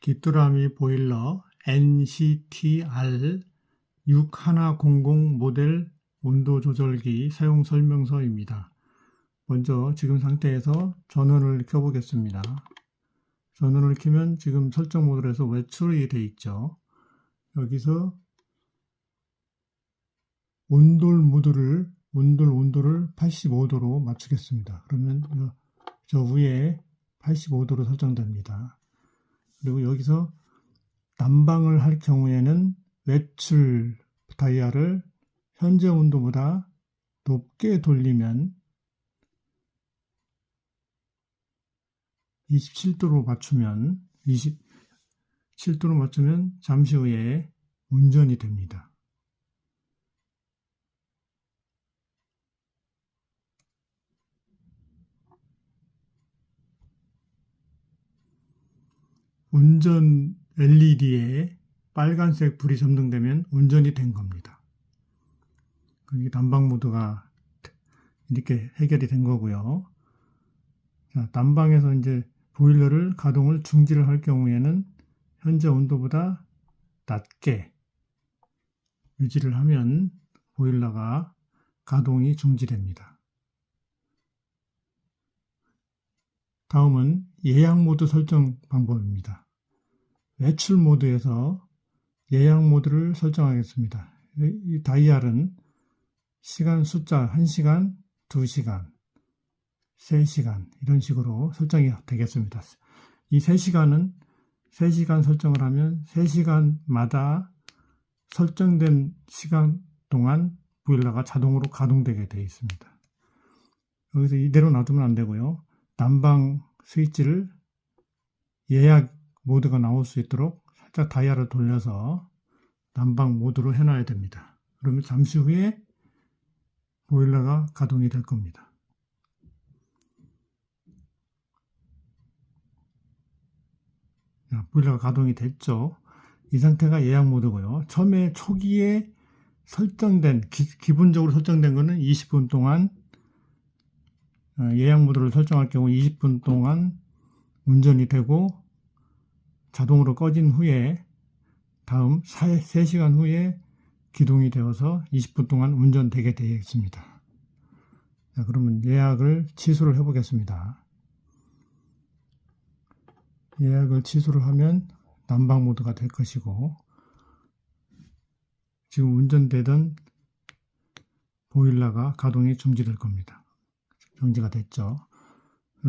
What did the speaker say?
귀뚜라미 보일러 NCTR 6100 모델 온도 조절기 사용 설명서입니다. 먼저 지금 상태에서 전원을 켜보겠습니다. 전원을 켜면 지금 설정 모드에서 외출이 되어 있죠. 여기서 온돌 모드를 온돌 온도를 85도로 맞추겠습니다. 그러면 요- 저 위에 85도로 설정됩니다. 그리고 여기서 난방을 할 경우에는 외출 다이아를 현재 온도보다 높게 돌리면 27도로 맞추면 27도로 맞추면 잠시 후에 운전이 됩니다. 운전 LED에 빨간색 불이 점등되면 운전이 된 겁니다. 이게 난방 모드가 이렇게 해결이 된 거고요. 자, 난방에서 이제 보일러를 가동을 중지를 할 경우에는 현재 온도보다 낮게 유지를 하면 보일러가 가동이 중지됩니다. 다음은 예약 모드 설정 방법입니다. 외출 모드에서 예약 모드를 설정하겠습니다. 이- 이 다이얼은 시간 숫자 1시간, 2시간, 3시간 이런 식으로 설정이 되겠습니다. 이 3시간은 3시간 설정을 하면 3시간마다 설정된 시간 동안 보일러가 자동으로 가동되게 되어 있습니다. 여기서 이대로 놔두면 안 되고요. 난방 스위치를 예약 모드가 나올 수 있도록 살짝 다이얼을 돌려서 난방 모드로 해놔야 됩니다. 그러면 잠시 후에 보일러가 가동이 될 겁니다. 자, 보일러가 가동이 됐죠. 이 상태가 예약 모드고요. 처음에 초기에 설정된 기, 본적으로 설정된 거는 20분 동안 어, 예약 모드를 설정할 경우 20분 동안 운전이 되고 자동으로 꺼진 후에 다음 3시간 후에 기동이 되어서 20분 동안 운전되게 되어 있습니다. 자, 그러면 예약을 취소를 해 보겠습니다. 예약을 취소를 하면 난방 모드가 될 것이고 지금 운전되던 보일러가 가동이 중지될 겁니다. 정지가 됐죠.